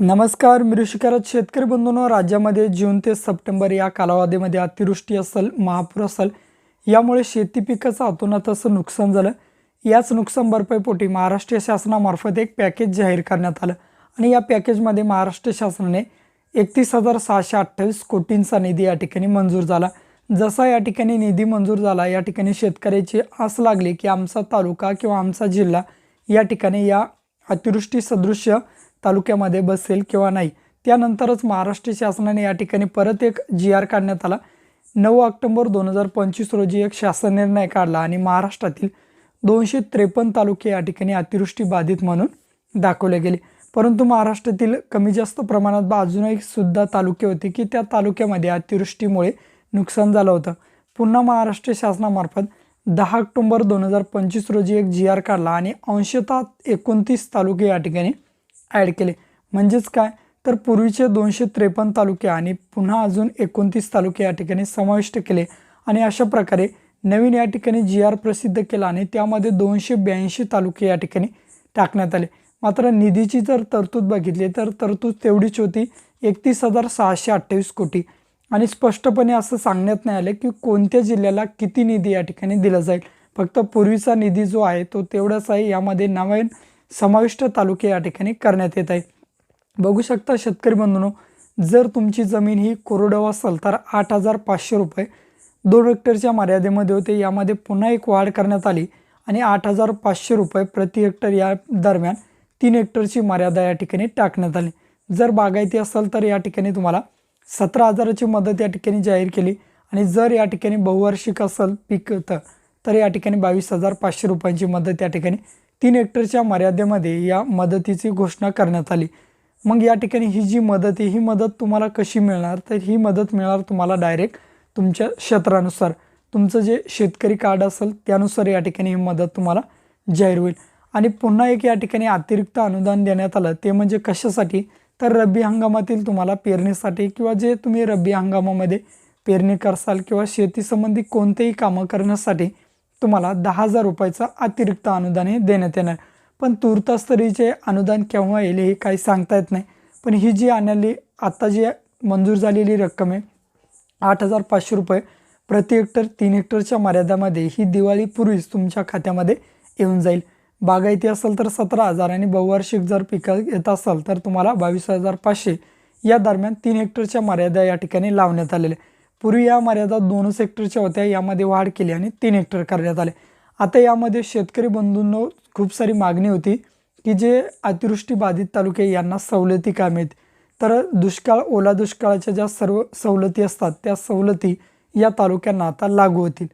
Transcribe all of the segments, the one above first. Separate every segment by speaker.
Speaker 1: नमस्कार मी ऋषिकारत शेतकरी बंधूंनो. राज्यामध्ये जून ते सप्टेंबर या कालावधीमध्ये अतिवृष्टी असेल महापूर असेल यामुळे शेती पिकाचं अतोनात नुकसान झालं. याच नुकसान भरपाईपोटी महाराष्ट्र शासनामार्फत एक पॅकेज जाहीर करण्यात आलं आणि या पॅकेजमध्ये महाराष्ट्र शासनाने एकतीस हजार सहाशे अठ्ठावीस कोटींचा निधी या ठिकाणी मंजूर झाला. जसा या ठिकाणी निधी मंजूर झाला या ठिकाणी शेतकऱ्याची आस लागली की आमचा तालुका किंवा आमचा जिल्हा या ठिकाणी या अतिवृष्टी सदृश्य तालुक्यामध्ये बसेल किंवा नाही. त्यानंतरच महाराष्ट्र शासनाने या ठिकाणी परत एक जी आर काढण्यात आला. नऊ ऑक्टोबर दोन हजार पंचवीस रोजी एक शासन निर्णय काढला आणि महाराष्ट्रातील दोनशे त्रेपन्न तालुके या ठिकाणी अतिवृष्टी बाधित म्हणून दाखवले गेले. परंतु महाराष्ट्रातील कमी जास्त प्रमाणात बा अजूनही सुद्धा तालुके होते की त्या तालुक्यामध्ये अतिवृष्टीमुळे नुकसान झालं होतं. पुन्हा महाराष्ट्र शासनामार्फत दहा ऑक्टोबर दोन हजार पंचवीस रोजी एक जी आर काढला आणि अंशतः एकोणतीस तालुके या ठिकाणी ॲड केले. म्हणजेच काय? तर पूर्वीचे दोनशे त्रेपन्न तालुके आणि पुन्हा अजून एकोणतीस तालुके या ठिकाणी समाविष्ट केले आणि अशा प्रकारे नवीन या ठिकाणी जी आर प्रसिद्ध केला आणि त्यामध्ये दोनशे ब्याऐंशी तालुके या ठिकाणी टाकण्यात आले. मात्र निधीची जर तरतूद बघितली तर तरतूद तेवढीच होती. एकतीस हजार सहाशे अठ्ठावीस कोटी. आणि स्पष्टपणे असं सांगण्यात नाही आलं की कोणत्या जिल्ह्याला किती निधी या ठिकाणी दिला जाईल. फक्त पूर्वीचा निधी जो आहे तो तेवढाच आहे. यामध्ये नवीन समाविष्ट तालुके या ठिकाणी करण्यात येत आहे. बघू शकता शेतकरी बंधूनो जर तुमची जमीन ही कोरडवाहू असेल तर आठ हजार पाचशे रुपये दोन हेक्टरच्या मर्यादेमध्ये होते. यामध्ये पुन्हा एक वाढ करण्यात आली आणि आठ हजार पाचशे रुपये प्रति हेक्टर या दरम्यान तीन हेक्टरची मर्यादा या ठिकाणी टाकण्यात आली. जर बागायती असेल तर या ठिकाणी तुम्हाला सतरा हजाराची मदत या ठिकाणी जाहीर केली आणि जर या ठिकाणी बहुवार्षिक असेल पीक तर या ठिकाणी बावीस हजार पाचशे रुपयांची मदत या ठिकाणी तीन हेक्टरच्या मर्यादेमध्ये या मदतीची घोषणा करण्यात आली. मग या ठिकाणी ही जी मदत आहे ही मदत तुम्हाला कशी मिळणार? तर ही मदत मिळणार तुम्हाला डायरेक्ट तुमच्या क्षेत्रानुसार. तुमचं जे शेतकरी कार्ड असेल त्यानुसार या ठिकाणी ही मदत तुम्हाला जाहीर होईल. आणि पुन्हा एक या ठिकाणी अतिरिक्त अनुदान देण्यात आलं. ते म्हणजे कशासाठी? तर रब्बी हंगामातील तुम्हाला पेरणीसाठी किंवा जे तुम्ही रब्बी हंगामामध्ये पेरणी करसाल किंवा शेतीसंबंधी कोणतेही कामं करण्यासाठी तुम्हाला दहा हजार रुपयाचं अतिरिक्त अनुदान हे देण्यात येणार. पण तूर्तास्तरीचे अनुदान केव्हा येईल हे काही सांगता येत नाही. पण ही जी आणली आत्ता जी मंजूर झालेली रक्कम आहे आठ हजार पाचशे रुपये प्रति हेक्टर तीन हेक्टरच्या मर्यादामध्ये ही दिवाळीपूर्वीच तुमच्या खात्यामध्ये येऊन जाईल. बागायती असेल तर सतरा हजार आणि बहुवार्षिक जर पिकं येत असाल तर तुम्हाला बावीस हजार पाचशे या दरम्यान तीन हेक्टरच्या मर्यादा या ठिकाणी लावण्यात आलेल्या पूर्वी या मर्यादा दोनच हेक्टरच्या होत्या यामध्ये वाढ केली आणि तीन हेक्टर करण्यात आले. आता यामध्ये शेतकरी बंधूंनो खूप सारी मागणी होती की जे अतिवृष्टी बाधित तालुके यांना सवलती काय मिळते तर दुष्काळ ओला दुष्काळाच्या ज्या सर्व सवलती असतात त्या सवलती या तालुक्यांना आता लागू होतील.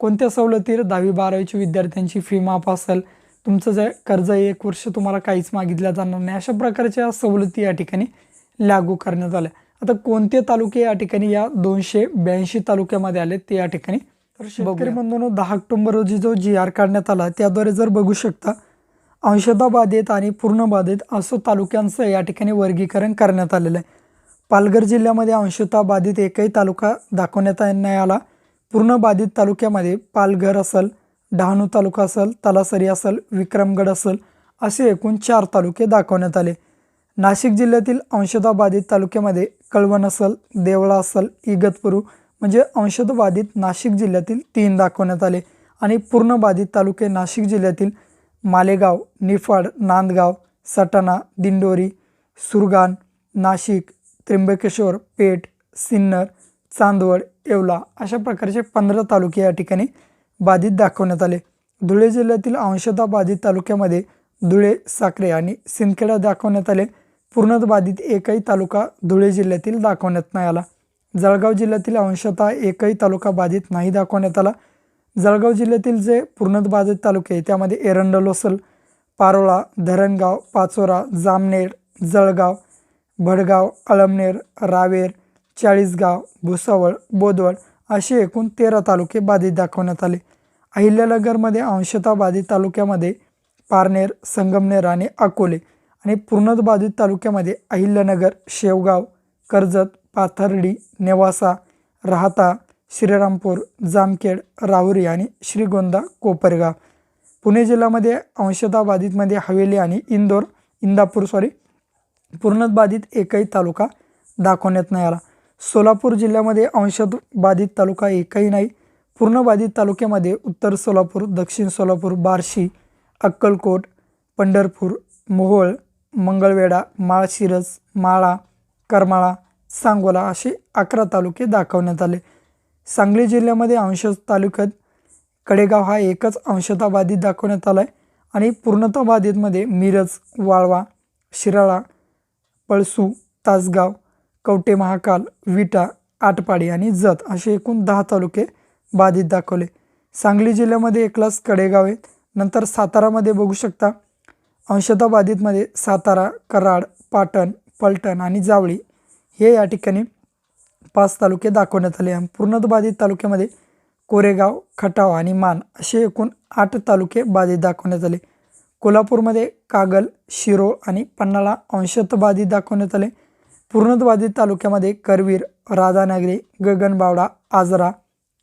Speaker 1: कोणत्या सवलती? दहावी बारावीची विद्यार्थ्यांची फी माफ असेल तुमचं जे कर्ज एक वर्ष तुम्हाला काहीच मागितलं जाणार नाही. अशा प्रकारच्या सवलती या ठिकाणी लागू करण्यात आल्या. आता कोणते तालुके या ठिकाणी या दोनशे ब्याऐंशी तालुक्यामध्ये आले ते या ठिकाणी? तर शेतकरी बंधूंनो दहा ऑक्टोबर रोजी जो जी आर काढण्यात आला त्याद्वारे जर बघू शकता अंशतः बाधित आणि पूर्ण बाधित असं तालुक्यांचं या ठिकाणी वर्गीकरण करण्यात आलेलं आहे. पालघर जिल्ह्यामध्ये अंशतः बाधित एकही तालुका दाखवण्यात नाही आला. पूर्ण बाधित तालुक्यामध्ये पालघर असेल डहाणू तालुका असेल तलासरी असेल विक्रमगड असेल असे एकूण चार तालुके दाखवण्यात आले. नाशिक जिल्ह्यातील अंशतः बाधित तालुक्यामध्ये कळवण असेल देवळा इगतपुरू म्हणजे अंशतः बाधित नाशिक जिल्ह्यातील तीन दाखवण्यात आले. आणि पूर्ण बाधित तालुके नाशिक जिल्ह्यातील मालेगाव निफाड नांदगाव सटाणा दिंडोरी सुरगान नाशिक त्र्यंबकेश्वर पेठ सिन्नर चांदवड येवला अशा प्रकारचे पंधरा तालुके या ठिकाणी बाधित दाखवण्यात आले. धुळे जिल्ह्यातील अंशतः बाधित तालुक्यामध्ये धुळे साक्रे आणि सिंदखेडा दाखवण्यात आले. पूर्णत बाधित एकही तालुका धुळे जिल्ह्यातील दाखवण्यात नाही आला. जळगाव जिल्ह्यातील अंशतः एकही तालुका बाधित नाही दाखवण्यात आला. जळगाव जिल्ह्यातील जे पूर्णत बाधित तालुके आहे त्यामध्ये एरंडल असेल पारोळा धरणगाव पाचोरा जामनेर जळगाव भडगाव अळमनेर रावेर चाळीसगाव भुसावळ बोदवळ असे एकूण तेरा तालुके बाधित दाखवण्यात आले. अहिल्यानगरमध्ये अंशतः बाधित तालुक्यामध्ये पारनेर संगमनेर आणि अकोले आणि पूर्णबाधित तालुक्यामध्ये अहिल्यानगर शेवगाव कर्जत पाथर्डी नेवासा राहता श्रीरामपूर जामखेड राहुरी आणि श्रीगोंदा कोपरगाव. पुणे जिल्ह्यामध्ये अंशतः बाधितमध्ये हवेली आणि इंदोर इंदापूर सॉरी पूर्णबाधित एकही तालुका दाखवण्यात नाही आला. सोलापूर जिल्ह्यामध्ये अंशत बाधित तालुका एकही नाही. पूर्ण बाधित तालुक्यामध्ये उत्तर सोलापूर दक्षिण सोलापूर बार्शी अक्कलकोट पंढरपूर मोहोळ मंगळवेढा माळशिरस माळा करमाळा सांगोला असे अकरा तालुके दाखवण्यात आले. सांगली जिल्ह्यामध्ये अंश तालुक्यात कडेगाव हा एकच अंशता बाधित दाखवण्यात आला आहे आणि पूर्णता बाधितमध्ये मिरज वाळवा शिराळा पळसू तासगाव कवटे महाकाल विटा आटपाडी आणि जत असे एकूण दहा तालुके बाधित दाखवले. सांगली जिल्ह्यामध्ये एकलाच कडेगाव आहेत नंतर सातारामध्ये बघू शकता. अंशतः बाधितमध्ये सातारा कराड पाटण पलटण आणि जावळी हे या ठिकाणी पाच तालुके दाखवण्यात आले आणि पूर्णत बाधित तालुक्यामध्ये कोरेगाव खटाव आणि मान असे एकूण आठ तालुके बाधित दाखवण्यात आले. कोल्हापूरमध्ये कागल शिरोळ आणि पन्हाळा अंशत बाधित दाखवण्यात आले. पूर्णत बाधित तालुक्यामध्ये करवीर राधानगरी गगनबावडा आजरा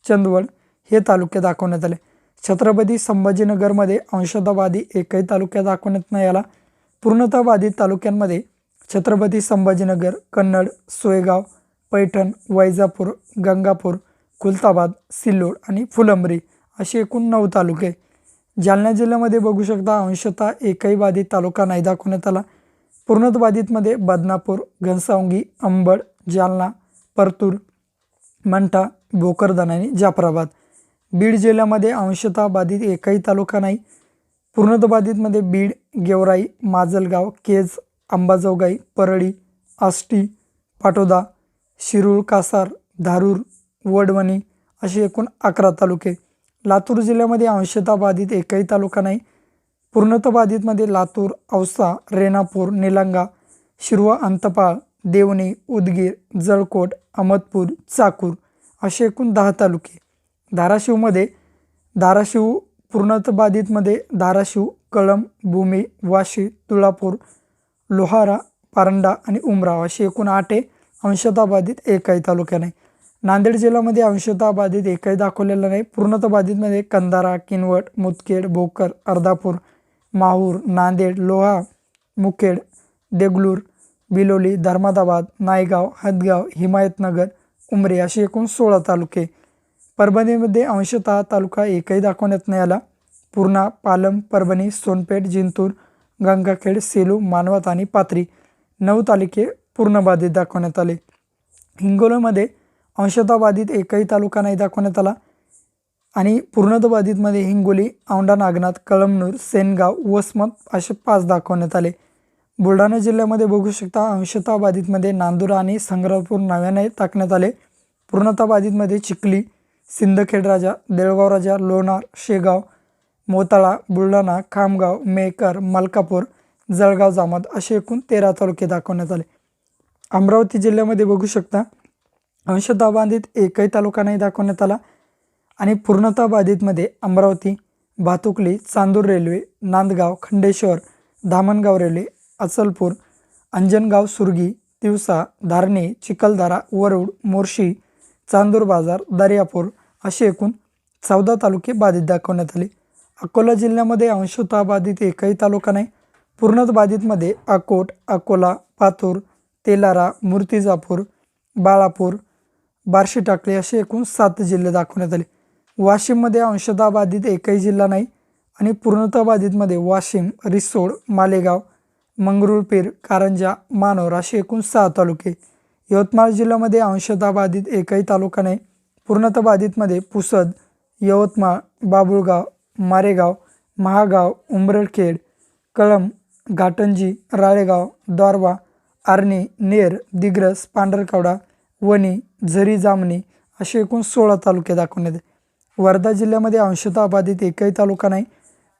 Speaker 1: चंदवड हे तालुके दाखवण्यात आले. छत्रपती संभाजीनगरमध्ये अंशतः एकही तालुक्या दाखवण्यात नाही आला. पूर्णतः बाधित तालुक्यांमध्ये छत्रपती संभाजीनगर कन्नड सोयगाव पैठण वैजापूर गंगापूर खुलताबाद सिल्लोड आणि फुलंब्री असे एकूण नऊ तालुके. जालना जिल्ह्यामध्ये बघू शकता अंशतः एकही बाधित तालुका नाही दाखवण्यात आला. पूर्णत बाधितमध्ये बदनापूर घनसावंगी अंबड जालना परतूर मंठा भोकरदन आणि जाफराबाद. बीड जिल्ह्यामध्ये अंशतः बाधित एकही तालुका नाही. पूर्णत बाधितमध्ये बीड गेवराई माजलगाव केज अंबाजोगाई परळी आष्टी पाटोदा शिरूळ कासार धारूर वडवणी असे एकूण अकरा तालुके. लातूर जिल्ह्यामध्ये अंशतः बाधित एकही तालुका नाही. पूर्णतः बाधितमध्ये लातूर औसा रेणापूर निलंगा शिरवा अंतपाळ देवणी उदगीर जळकोट अहमदपूर चाकूर असे एकूण दहा तालुके. धाराशिवमध्ये धाराशिव पूर्णतबाधितमध्ये धाराशिव कळंब भूमी वाशी तुळापूर लोहारा पारंडा आणि उमराव असे एकूण आठ आहे अंशतः बाधित एकही तालुक्या नाही. नांदेड जिल्ह्यामध्ये अंशतः बाधित एकही दाखवलेला नाही. पूर्णतः बाधितमध्ये कंधारा किनवट मुदखेड भोकर अर्धापूर माहूर नांदेड लोहा मुखेड देगलूर बिलोली धर्मादाबाद नायगाव हदगाव हिमायतनगर उमरे असे एकूण सोळा तालुके परभणीमध्ये अंशतः तालुका एकही दाखवण्यात नाही आला. पूर्णा पालम परभणी सोनपेठ जिंतूर गंगाखेड सेलू मानवत आणि पाथरी नऊ तालुके पूर्ण बाधित दाखवण्यात आले. हिंगोलीमध्ये अंशतः बाधित एकही तालुका नाही दाखवण्यात आला आणि पूर्णतबाधितमध्ये हिंगोली औंढा नागनाथ कळमनूर सेनगाव वसमत असे पाच दाखवण्यात आले. बुलढाणा जिल्ह्यामध्ये बघू शकता अंशतः बाधितमध्ये नांदुरा आणि संग्रामपूर नव्याने टाकण्यात आले. पूर्णतः बाधितमध्ये चिखली सिंदखेड राजा देळगाव राजा लोणार शेगाव मोताळा बुलढाणा खामगाव मेकर मलकापूर जळगाव जामद असे एकूण तेरा तालुके दाखवण्यात आले. अमरावती जिल्ह्यामध्ये बघू शकता अंशतः बाधित एकही तालुका नाही दाखवण्यात आला आणि पूर्णतः बाधितमध्ये अमरावती भातुकली चांदूर रेल्वे नांदगाव खंडेश्वर धामणगाव रेल्वे अचलपूर अंजनगाव सुरगी तिवसा धारणे चिखलदारा वरुड मोर्शी चांदूर बाजार दर्यापूर असे एकूण चौदा तालुके बाधित दाखवण्यात आले. अकोला जिल्ह्यामध्ये अंशतः बाधित एकही तालुका नाही. पूर्णत बाधितमध्ये अकोट अकोला पातूर तेलारा मूर्तिजापूर बाळापूर बार्शी टाकळी असे एकूण सात जिल्हे दाखवण्यात आले. वाशिममध्ये अंशतः बाधित एकही जिल्हा नाही आणि पूर्णतः बाधितमध्ये वाशिम रिसोड मालेगाव मंगरुळपीर कारंजा मानोर असे एकूण सहा तालुके. यवतमाळ जिल्ह्यामध्ये अंशतः बाधित एकही तालुका नाही. पूर्णतः बाधितमध्ये पुसद यवतमाळ बाबुळगाव मारेगाव महागाव उंबरखेड कळंब घाटंजी राळेगाव द्वारवा आर्णी नेर दिग्रस पांढरकवडा वणी झरी जामणी असे एकूण सोळा तालुके दाखवण्यात आले. वर्धा जिल्ह्यामध्ये अंशतः बाधित एकही तालुका नाही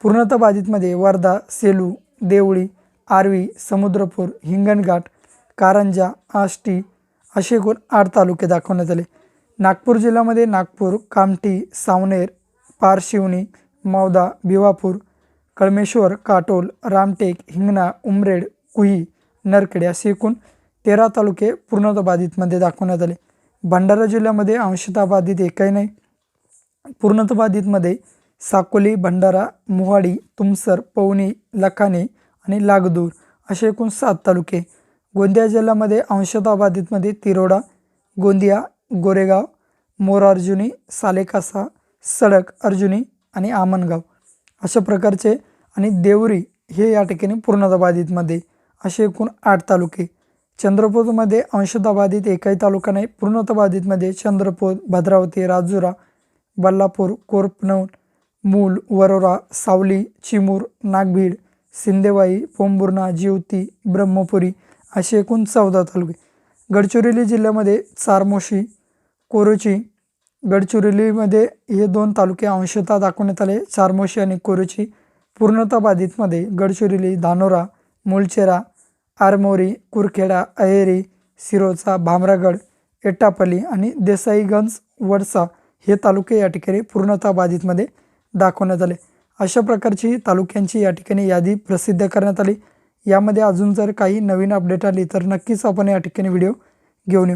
Speaker 1: पूर्णतः बाधितमध्ये वर्धा सेलू देवळी आर्वी समुद्रपूर हिंगणघाट कारंजा आष्टी असे एकूण आठ तालुके दाखवण्यात आले नागपूर जिल्ह्यामध्ये नागपूर कामठी सावनेर पारशिवनी मौदा भिवापूर कळमेश्वर काटोल रामटेक हिंगणा उमरेड कुही नरखेडे असे एकूण तेरा तालुके पूर्णतः बाधितमध्ये दाखवण्यात आले. भंडारा जिल्ह्यामध्ये अंशतः बाधित एकही नाही. पूर्णतः बाधितमध्ये साकोली भंडारा मोहाडी तुमसर पवनी लखानी आणि लागदूर असे एकूण सात तालुके. गोंदिया जिल्ह्यामध्ये अंशतः बाधितमध्ये तिरोडा गोंदिया गोरेगाव मोर अर्जुनी सालेकासा सडक अर्जुनी आणि आमनगाव अशा प्रकारचे आणि देवरी हे या ठिकाणी पूर्णतबाधितमध्ये असे एकूण आठ तालुके. चंद्रपूरमध्ये अंशतबाधित एकही तालुका नाही पूर्णतबाधितमध्ये चंद्रपूर भद्रावती राजुरा बल्लापूर कोरपनौर मूल वरोरा सावली चिमूर नागभीड सिंदेवाई पोंबुर्णा जिवती ब्रह्मपुरी असे एकूण चौदा तालुके. गडचिरोली जिल्ह्यामध्ये चारमोशी कोरोची गडचिरोलीमध्ये हे दोन तालुके अंशतः दाखवण्यात आले. चारमोशी आणि कोरोची पूर्णतः बाधितमध्ये गडचिरोली धानोरा मुलचेरा आरमोरी कुरखेडा अहेरी सिरोचा भामरागड एटापल्ली आणि देसाईगंज वडसा हे तालुके या ठिकाणी पूर्णतः बाधितमध्ये दाखवण्यात आले. अशा प्रकारची तालुक्यांची या ठिकाणी यादी प्रसिद्ध करण्यात आली. यामध्ये अजून जर काही नवीन अपडेट आली तर नक्कीच आपण या ठिकाणी व्हिडिओ घेऊन येऊ.